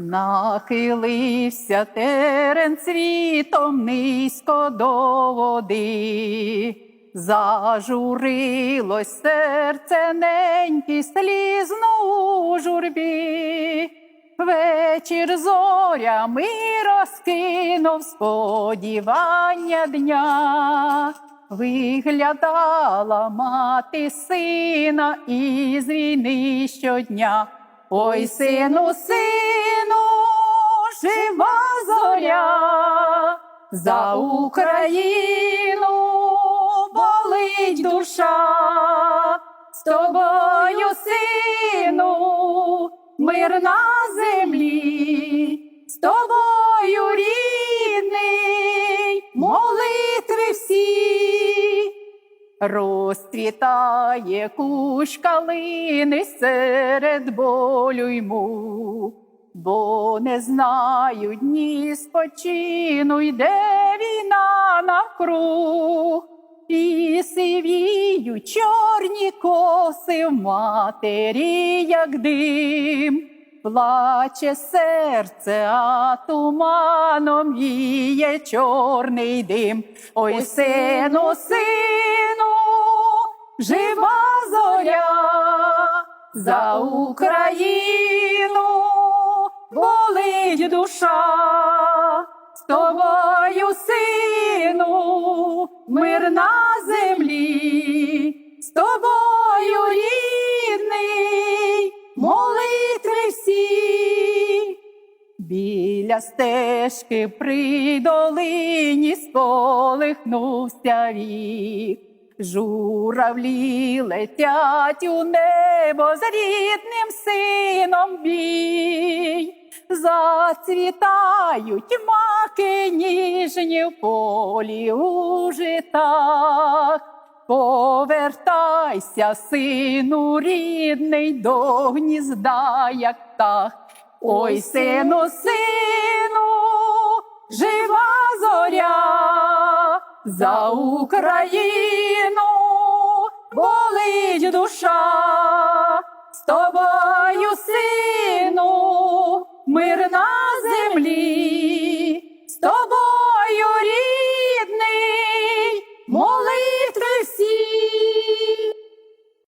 Нахилився терен світом низько до води, зажурилось серце неньки слізно у журбі. Вечір зорями розкинув сподівання дня, виглядала мати сина із війни щодня. Ой, сину, сину, за Україну болить душа, з тобою, сину, мир на землі, з тобою, рідний, молитви всі. Розцвітає кущ калини серед болю йму, бо не знають ні спочину, йде війна навкруг, і сивіють чорні коси в матері, як дим. Плаче серце, а туманом віє чорний дим. Ой, сину, сину, жива зоря за Україну, душа, з тобою, сину, мир на землі, з тобою, рідний, молитви всі. Біля стежки при долині сколихнувся вік. Журавлі летять у небо з рідним сином бій. Зацвітають маки ніжні в полі у житах. Повертайся, сину рідний, до гнізда, як птах. Ой, сину, сину, жива зоря за Україну, болить душа, з тобою, сину, мир на землі, з тобою.